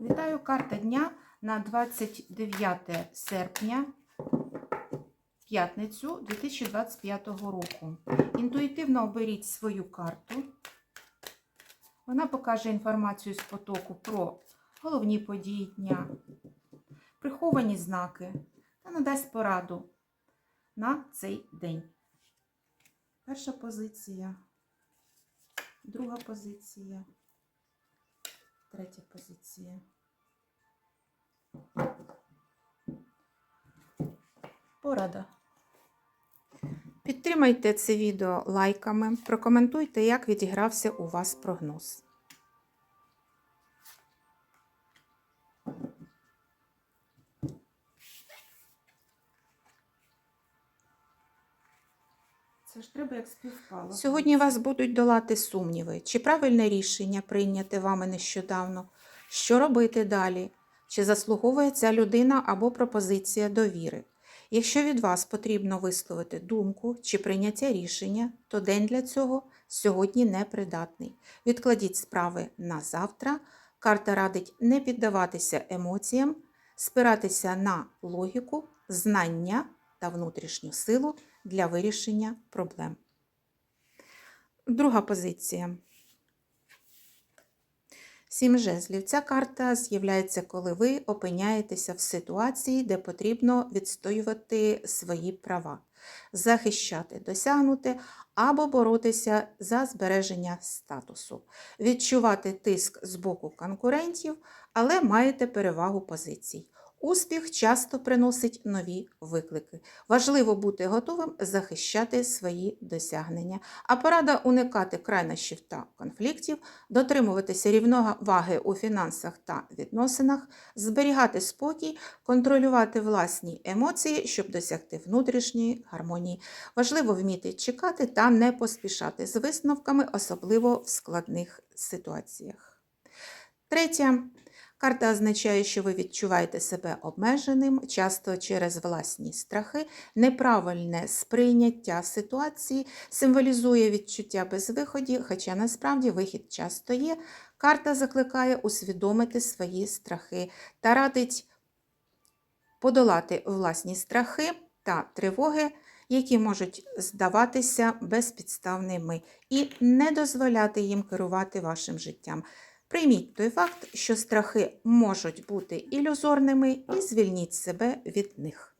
Вітаю карта дня на 29 серпня, п'ятницю 2025 року. Інтуїтивно оберіть свою карту. Вона покаже інформацію з потоку про головні події дня, приховані знаки та надасть пораду на цей день. Перша позиція, друга позиція. Третя позиція. Порада. Підтримайте це відео лайками, прокоментуйте, як відігрався у вас прогноз. Це ж треба як співпало. Сьогодні вас будуть долати сумніви, чи правильне рішення прийняте вами нещодавно, що робити далі, чи заслуговує ця людина або пропозиція довіри. Якщо від вас потрібно висловити думку чи прийняття рішення, то день для цього сьогодні непридатний. Відкладіть справи на завтра. Карта радить не піддаватися емоціям, спиратися на логіку, знання та внутрішню силу для вирішення проблем. Друга позиція. Сім жезлів. Ця карта з'являється, коли ви опиняєтеся в ситуації, де потрібно відстоювати свої права, захищати досягнути або боротися за збереження статусу, відчувати тиск з боку конкурентів, але маєте перевагу позицій. Успіх часто приносить нові виклики. Важливо бути готовим захищати свої досягнення. А порада уникати крайнощів та конфліктів, дотримуватися рівноваги у фінансах та відносинах, зберігати спокій, контролювати власні емоції, щоб досягти внутрішньої гармонії. Важливо вміти чекати та не поспішати з висновками, особливо в складних ситуаціях. Третє. Карта означає, що ви відчуваєте себе обмеженим, часто через власні страхи, неправильне сприйняття ситуації, символізує відчуття безвиході, хоча насправді вихід часто є. Карта закликає усвідомити свої страхи та радить подолати власні страхи та тривоги, які можуть здаватися безпідставними, і не дозволяти їм керувати вашим життям. Прийміть той факт, що страхи можуть бути ілюзорними, і звільніть себе від них.